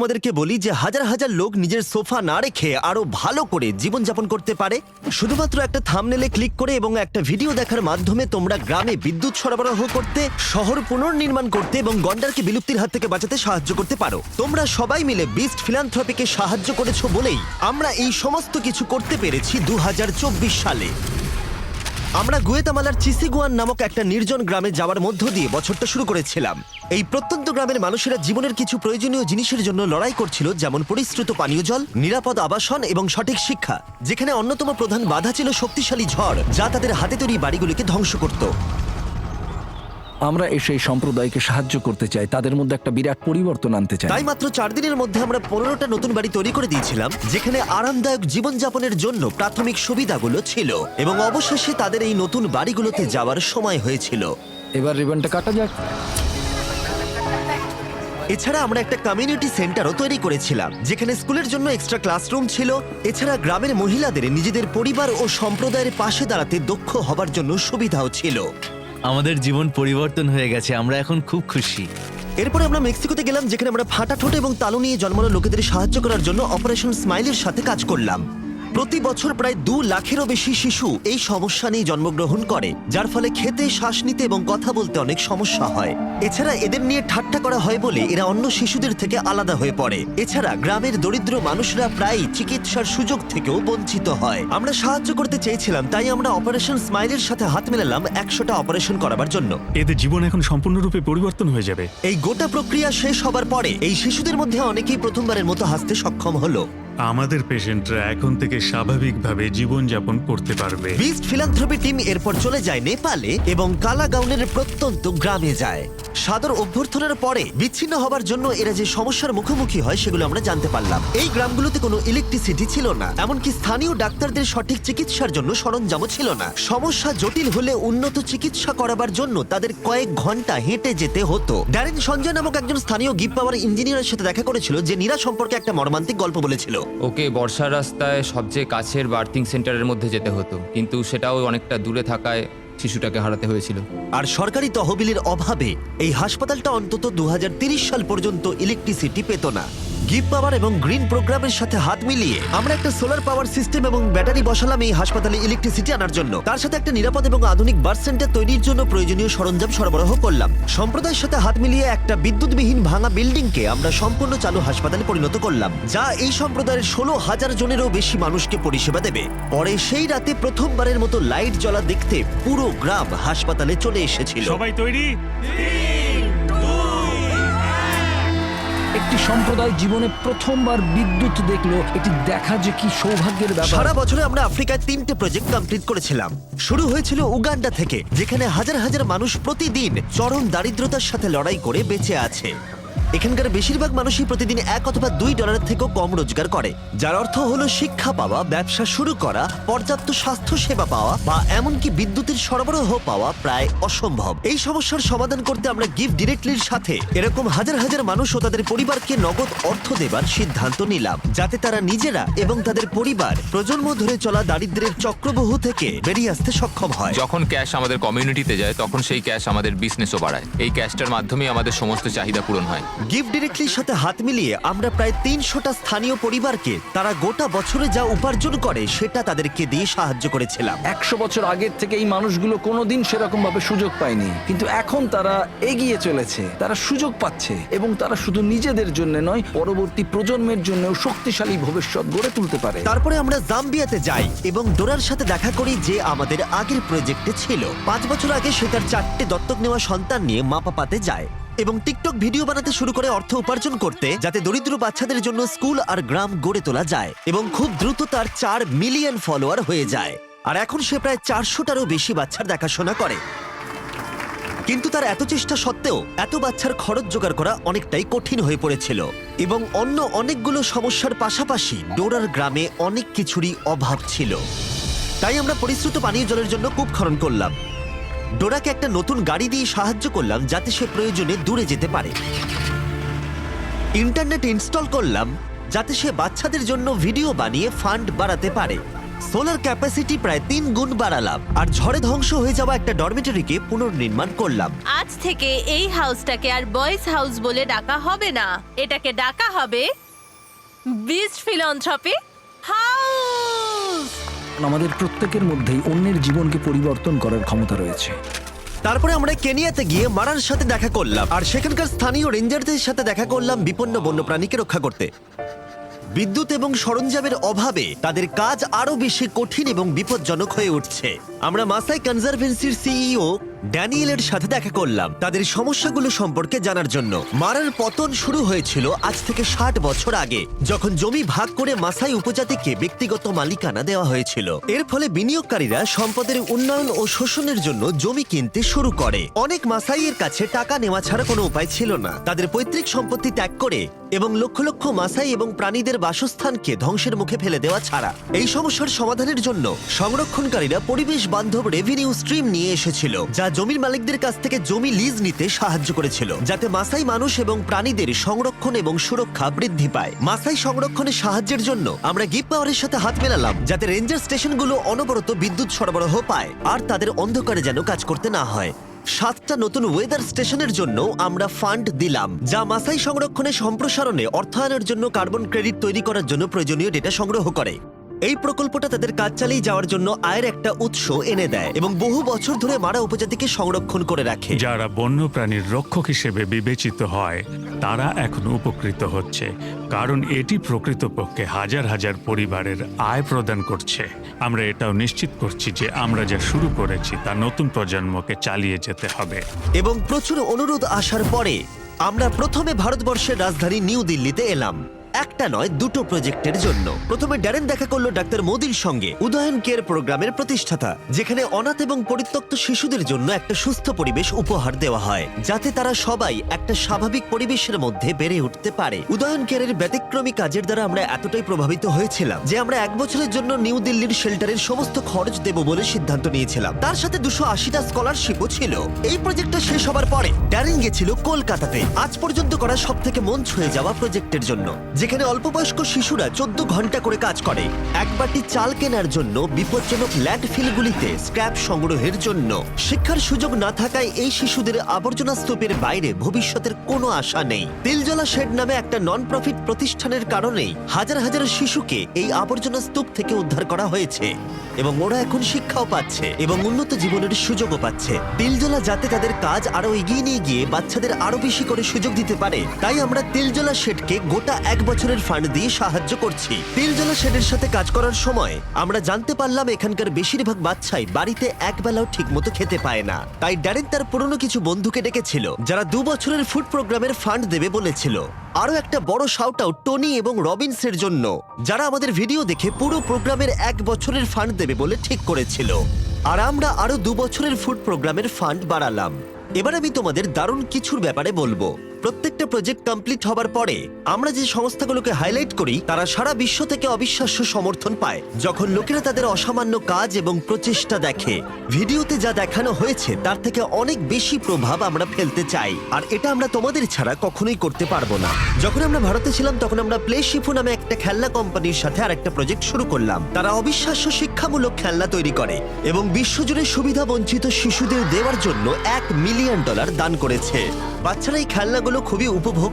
তোমাদেরকে বলি যে হাজার হাজার লোক নিজের সোফা না রেখে আরও ভালো করে জীবনযাপন করতে পারে। শুধুমাত্র একটা থামনেলে ক্লিক করে এবং একটা ভিডিও দেখার মাধ্যমে তোমরা গ্রামে বিদ্যুৎ সরবরাহ করতে, শহর পুনর্নির্মাণ করতে এবং গন্ডারকে বিলুপ্তির হাত থেকে বাঁচাতে সাহায্য করতে পারো। তোমরা সবাই মিলে বিস্ট ফিলান্থ্রপিকে সাহায্য করেছ বলেই আমরা এই সমস্ত কিছু করতে পেরেছি দু হাজার চব্বিশ সালে। আমরা গুয়েতামালার চিসিগুয়ান নামক একটা নির্জন গ্রামে যাওয়ার মধ্য দিয়ে বছরটা শুরু করেছিলাম। এই প্রত্যন্ত গ্রামের মানুষেরা জীবনের কিছু প্রয়োজনীয় জিনিসের জন্য লড়াই করছিল, যেমন পরিশ্রুত পানীয় জল, নিরাপদ আবাসন এবং সঠিক শিক্ষা, যেখানে অন্যতম প্রধান বাধা ছিল শক্তিশালী ঝড়, যা তাদের হাতে তৈরি বাড়িগুলিকে ধ্বংস করত। আমরা এসে এই সম্প্রদায়কে সাহায্য করতে চাই তাদের মধ্যে একটা বিরাট পরিবর্তন আনতে চাই। তাই মাত্র চার দিনের মধ্যে আমরা পনেরোটা নতুন বাড়ি তৈরি করে দিয়েছিলাম যেখানে আরামদায়ক জীবনযাপনের জন্য প্রাথমিক সুবিধাগুলো ছিল এবং অবশেষে তাদের এই নতুন বাড়িগুলোতে যাওয়ার সময় হয়েছিল। এবার রিবনটা কাটা যাক। এছাড়া আমরা একটা কমিউনিটি সেন্টারও তৈরি করেছিলাম যেখানে স্কুলের জন্য এক্সট্রা ক্লাসরুম ছিল। এছাড়া গ্রামের মহিলাদের নিজেদের পরিবার ও সম্প্রদায়ের পাশে দাঁড়াতে দক্ষ হবার জন্য সুবিধাও ছিল। আমাদের জীবন পরিবর্তন হয়ে গেছে, আমরা এখন খুব খুশি। এরপরে আমরা মেক্সিকোতে গেলাম, যেখানে আমরা ফাটা ঠোঁট এবং তালু নিয়ে জন্মানো লোকেদের সাহায্য করার জন্য অপারেশন স্মাইলের সাথে কাজ করলাম। প্রতি বছর প্রায় দু লাখেরও বেশি শিশু এই সমস্যা নিয়ে জন্মগ্রহণ করে যার ফলে খেতে শ্বাস নিতে এবং কথা বলতে অনেক সমস্যা হয়। এছাড়া এদের নিয়ে ঠাট্টা করা হয় বলে এরা অন্য শিশুদের থেকে আলাদা হয়ে পড়ে। এছাড়া গ্রামের দরিদ্র মানুষরা প্রায়ই চিকিৎসার সুযোগ থেকেও বঞ্চিত হয়। আমরা সাহায্য করতে চেয়েছিলাম তাই আমরা অপারেশন স্মাইলের সাথে হাত মেলালাম একশোটা অপারেশন করাবার জন্য। এদের জীবন এখন সম্পূর্ণরূপে পরিবর্তন হয়ে যাবে। এই গোটা প্রক্রিয়া শেষ হবার পরে এই শিশুদের মধ্যে অনেকেই প্রথমবারের মতো হাসতে সক্ষম হলো। আমাদের পেশেন্টরা এখন থেকে স্বাভাবিকভাবে জীবনযাপন করতে পারবে। বিস্ট ফিলান্থ্রপি টিম এরপর চলে যায় নেপালে এবং কালাগাউনের প্রত্যন্ত গ্রামে যায়। সাদর অভ্যর্থনার পরে বিচ্ছিন্ন হবার জন্য এরা যে সমস্যার মুখোমুখি হয় সেগুলো আমরা জানতে পারলাম। এই গ্রামগুলোতে কোনো ইলেকট্রিসিটি ছিল না, এমনকি স্থানীয় ডাক্তারদের সঠিক চিকিৎসার জন্য সরঞ্জামও ছিল না। সমস্যা জটিল হলে উন্নত চিকিৎসা করাবার জন্য তাদের কয়েক ঘণ্টা হেঁটে যেতে হতো। ড্যারেন সঞ্জয় নামক একজন স্থানীয় গিফট পাওয়ার ইঞ্জিনিয়ারের সাথে দেখা করেছিল যে নীরা সম্পর্কে একটা মর্মান্তিক গল্প বলেছিল। ওকে বর্ষার রাস্তায় সবচেয়ে কাছের বার্থিং সেন্টারের মধ্যে যেতে হতো। কিন্তু সেটাও অনেকটা দূরে থাকায় শিশুটাকে হারাতে হয়েছিল। আর সরকারি তহবিলের অভাবে এই হাসপাতালটা অন্তত দু সাল পর্যন্ত ইলেকট্রিসিটি পেত না। গিফট পাওয়ার এবং গ্রিন প্রোগ্রামের সাথে হাত মিলিয়ে আমরা একটা সোলার পাওয়ার সিস্টেম এবং ব্যাটারি বসালাম এই হাসপাতালে ইলেকট্রিসিটি আনার জন্য। তার সাথে একটা নিরাপদ এবং আধুনিক বার্থ সেন্টার তৈরির জন্য প্রয়োজনীয় সরঞ্জাম সরবরাহ করলাম। সম্প্রদায়ের সাথে হাত মিলিয়ে একটা বিদ্যুৎবিহীন ভাঙা বিল্ডিংকে আমরা সম্পূর্ণ চালু হাসপাতালে পরিণত করলাম, যা এই সম্প্রদায়ের ষোলো হাজার জনেরও বেশি মানুষকে পরিষেবা দেবে। পরে সেই রাতে প্রথমবারের মতো লাইট জ্বলা দেখতে পুরো গ্রাম হাসপাতালে চলে এসেছিল। সবাই তৈরি? একটি সম্প্রদায় জীবনে প্রথমবার বিদ্যুৎ দেখল, এটি দেখা যে কি সৌভাগ্যের ব্যাপার। সারা বছরে আমরা আফ্রিকায় তিনটে প্রজেক্ট কমপ্লিট করেছিলাম। শুরু হয়েছিল উগান্ডা থেকে, যেখানে হাজার হাজার মানুষ প্রতিদিন চরম দারিদ্রতার সাথে লড়াই করে বেঁচে আছে। এখানকার বেশিরভাগ মানুষই প্রতিদিন এক অথবা দুই ডলারের থেকেও কম রোজগার করে, যার অর্থ হলো শিক্ষা পাওয়া, ব্যবসা শুরু করা, পর্যাপ্ত স্বাস্থ্য সেবা পাওয়া বা এমনকি বিদ্যুতের সরবরাহ পাওয়া প্রায় অসম্ভব। এই সমস্যার সমাধান করতে আমরা গিফট ডিরেক্টলির সাথে এরকম হাজার হাজার মানুষ ও তাদের পরিবারকে নগদ অর্থ দেবার সিদ্ধান্ত নিলাম, যাতে তারা নিজেরা এবং তাদের পরিবার প্রজন্ম ধরে চলা দারিদ্র্যের চক্রবহু থেকে বেরিয়ে আসতে সক্ষম হয়। যখন ক্যাশ আমাদের কমিউনিটিতে যায়, তখন সেই ক্যাশ আমাদের বিজনেসও বাড়ায়। এই ক্যাশটার মাধ্যমে আমাদের সমস্ত চাহিদা পূরণ হয়। গিফট ডিরেক্টলির সাথে হাত মিলিয়ে আমরা প্রায় তিনশোটা স্থানীয় পরিবারকে তারা গোটা বছরে যা উপার্জন করে সেটা তাদেরকে দিয়ে সাহায্য করেছিলাম। একশো বছর আগের থেকে এই মানুষগুলো কোনোদিন সেরকম ভাবে সুযোগ পায়নি। কিন্তু এখন তারা এগিয়ে চলেছে তারা সুযোগ পাচ্ছে এবং তারা শুধু নিজেদের জন্য নয় পরবর্তী প্রজন্মের জন্য শক্তিশালী ভবিষ্যৎ গড়ে তুলতে পারে। তারপরে আমরা জাম্বিয়াতে যাই এবং ডোরার সাথে দেখা করি যে আমাদের আগের প্রজেক্টে ছিল। পাঁচ বছর আগে সে তার চারটে দত্তক নেওয়া সন্তান নিয়ে মা পাপাতে যায়। এবং টিকটক ভিডিও বানাতে শুরু করে অর্থ উপার্জন করতে, যাতে দরিদ্র বাচ্চাদের জন্য স্কুল আর গ্রাম গড়ে তোলা যায় এবং খুব দ্রুত তার চার মিলিয়ন ফলোয়ার হয়ে যায়। আর এখন সে প্রায় চারশোটারও বেশি বাচ্চার দেখাশোনা করে। কিন্তু তার এত চেষ্টা সত্ত্বেও এত বাচ্চার খরচ জোগাড় করা অনেকটাই কঠিন হয়ে পড়েছিল এবং অন্য অনেকগুলো সমস্যার পাশাপাশি ডোরার গ্রামে অনেক কিছুরই অভাব ছিল। তাই আমরা পরিশ্রুত পানীয় জলের জন্য কূপ খনন করলাম। ডোরাকে একটা নতুন গাড়ি দিয়ে সাহায্য করলাম যাতে সে প্রয়োজনে দূরে যেতে পারে। ইন্টারনেট ইনস্টল করলাম যাতে সে বাচ্চাদের জন্য ভিডিও বানিয়ে ফান্ড বাড়াতে পারে। সোলার ক্যাপাসিটি প্রায় তিন গুণ বাড়ালাম আর ঝড়ে ধ্বংস হয়ে যাওয়া একটা ডরমিটরিকে পুনর্নির্মাণ করলাম। আজ থেকে এই হাউসটাকে আর বয়েজ হাউস বলে ডাকা হবে না। এটাকে ডাকা হবে বিচ ফিলন্থ্রপি হাউস। আমাদের প্রত্যেকের মধ্যেই অন্যের জীবনকে পরিবর্তন করার ক্ষমতা রয়েছে। তারপরে আমরা কেনিয়াতে গিয়ে মারার সাথে দেখা করলাম আর সেখানকার স্থানীয় রেঞ্জারদের সাথে দেখা করলাম বিপন্ন বন্যপ্রাণীকে রক্ষা করতে। বিদ্যুৎ এবং সরঞ্জামের অভাবে তাদের কাজ আরও বেশি কঠিন এবং বিপজ্জনক হয়ে উঠছে। আমরা মাসাই কনজারভেন্সির সিইও ড্যানিয়েলের সাথে দেখা করলাম। তাদের সমস্যাগুলো সম্পর্কে জানার জন্য। মারার পতন শুরু হয়েছিল আজ থেকে ষাট বছর আগে, যখন জমি ভাগ করে মাসাই উপজাতিকে ব্যক্তিগত মালিকানা দেওয়া হয়েছিল। এর ফলে বিনিয়োগকারীরা সম্পদের উন্নয়ন ও শোষণের জন্য জমি কিনতে শুরু করে। অনেক মাসাইয়ের কাছে টাকা নেওয়া ছাড়া কোনো উপায় ছিল না। তাদের পৈতৃক সম্পত্তি ত্যাগ করে এবং লক্ষ লক্ষ মাসাই এবং প্রাণীদের বাসস্থানকে ধ্বংসের মুখে ফেলে দেওয়া ছাড়া। এই সমস্যার সমাধানের জন্য সংরক্ষণকারীরা পরিবেশ বান্ধব রেভিনিউ স্ট্রিম নিয়ে এসেছিল, যা জমির মালিকদের কাছ থেকে জমি লিজ নিতে সাহায্য করেছিল, যাতে মাসাই মানুষ এবং প্রাণীদের সংরক্ষণ এবং সুরক্ষা বৃদ্ধি পায়। মাসাই সংরক্ষণে সাহায্যের জন্য আমরা গিপ পাওয়ারের সাথে হাত মেলালাম, যাতে রেঞ্জার স্টেশনগুলো অনবরত বিদ্যুৎ সরবরাহ পায়, আর তাদের অন্ধকারে যেন কাজ করতে না হয়। সাতটা নতুন ওয়েদার স্টেশনের জন্য আমরা ফান্ড দিলাম, যা মাসাই সংরক্ষণে সম্প্রসারণে অর্থায়নের জন্য কার্বন ক্রেডিট তৈরি করার জন্য প্রয়োজনীয় ডেটা সংগ্রহ করে। এই প্রকল্পটা তাদের কাজ চালিয়ে যাওয়ার জন্য আয়ের একটা উৎস এনে দেয় এবং বহু বছর ধরে মারা উপজাতিকে সংরক্ষণ করে রাখে। যারা বন্যপ্রাণীর রক্ষক হিসেবে বিবেচিত হয় তারা এখন উপকৃত হচ্ছে কারণ এটি প্রকৃতপক্ষে হাজার হাজার পরিবারের আয় প্রদান করছে। আমরা এটাও নিশ্চিত করছি যে আমরা যা শুরু করেছি তা নতুন প্রজন্মকে চালিয়ে যেতে হবে। এবং প্রচুর অনুরোধ আসার পরে আমরা প্রথমে ভারতবর্ষের রাজধানী নিউ দিল্লিতে এলাম। একটা নয়, দুটো প্রজেক্টের জন্য। প্রথমে ড্যারেন দেখা করল ডাক্তার মোদির সঙ্গে, উদয়ন কেয়ার প্রোগ্রামের প্রতিষ্ঠাতা, যেখানে অনাথ এবং পরিত্যক্ত শিশুদের জন্য একটা সুস্থ পরিবেশ উপহার দেওয়া হয়, যাতে তারা সবাই একটা স্বাভাবিক পরিবেশের মধ্যে বেড়ে উঠতে পারে। উদয়ন কেয়ারের ব্যতিক্রমী কাজের দ্বারা আমরা এতটাই প্রভাবিত হয়েছিলাম যে আমরা এক বছরের জন্য নিউ দিল্লির শেল্টারের সমস্ত খরচ দেব বলে সিদ্ধান্ত নিয়েছিলাম। তার সাথে দুশো আশিটা স্কলারশিপও ছিল। এই প্রজেক্টটা শেষ হবার পরে, ড্যারেন গেছিল কলকাতাতে। আজ পর্যন্ত করা সব থেকে মন ছুঁয়ে যাওয়া প্রজেক্টের জন্য যেখানে অল্পবয়স্ক শিশুরা চোদ্দ ঘণ্টা করে কাজ করে। এক বাটি চাল কেনার জন্য বিপজ্জনক ল্যান্ডফিলগুলিতে স্ক্র্যাপ সংগ্রহের জন্য। শিক্ষার সুযোগ না থাকায় এই শিশুদের আবর্জনা স্তূপের বাইরে ভবিষ্যতের কোনো আশা নেই। তিলজলা শেড নামে একটা নন প্রফিট প্রতিষ্ঠানের কারণেই হাজার হাজার শিশুকে এই আবর্জনা স্তূপ থেকে উদ্ধার করা হয়েছে। এবং ওরা এখন শিক্ষাও পাচ্ছে এবং উন্নত জীবনের সুযোগও পাচ্ছে। তিলজলা যাতে তাদের কাজ আরও এগিয়ে নিয়ে গিয়ে বাচ্চাদের আরও বেশি করে সুযোগ দিতে পারে, তাই আমরা তিলজলা শেডকে গোটা এক বছরের ফান্ড দিয়ে সাহায্য করছি। তিলজলা শেডের সাথে কাজ করার সময় আমরা জানতে পারলাম এখানকার বেশিরভাগ বাচ্চাই বাড়িতে একবেলাও ঠিকমতো খেতে পায় না। তাই ড্যারেন তার পুরনো কিছু বন্ধুকে ডেকেছিল, যারা দু বছরের ফুড প্রোগ্রামের ফান্ড দেবে বলেছিল। আরও একটা বড় শাউট আউট টনি এবং রবিনসের জন্য, যারা আমাদের ভিডিও দেখে পুরো প্রোগ্রামের এক বছরের ফান্ড দেবে বলে ঠিক করেছিল। আর আমরা আরও দু বছরের ফুড প্রোগ্রামের ফান্ড বাড়ালাম। এবার আমি তোমাদের দারুণ কিছুর ব্যাপারে বলব। প্রত্যেকটা প্রজেক্ট কমপ্লিট হবার পরে, আমরা যে সংস্থাগুলোকে হাইলাইট করি, তারা সারা বিশ্ব থেকে অবিশ্বাস্য সমর্থন পায়। যখন লোকেরা তাদের অসামান্য কাজ এবং প্রচেষ্টা দেখে, ভিডিওতে যা দেখানো হয়েছে, তার থেকে অনেক বেশি প্রভাব আমরা ফেলতে চাই। আর এটা আমরা তোমাদের ছাড়া কখনোই করতে পারব না। যখন আমরা ভারতে ছিলাম, তখন আমরা প্লে শিফু নামে একটা খেলনা কোম্পানির সাথে আর একটা প্রজেক্ট শুরু করলাম। তারা অবিশ্বাস্য শিক্ষামূলক খেলনা তৈরি করে এবং বিশ্বজুড়ে সুবিধা বঞ্চিত শিশুদের দেওয়ার জন্য এক মিলিয়ন ডলার দান করেছে। বাচ্চারা এই খেলনাগুলো দিনগুলো খুবই উপভোগ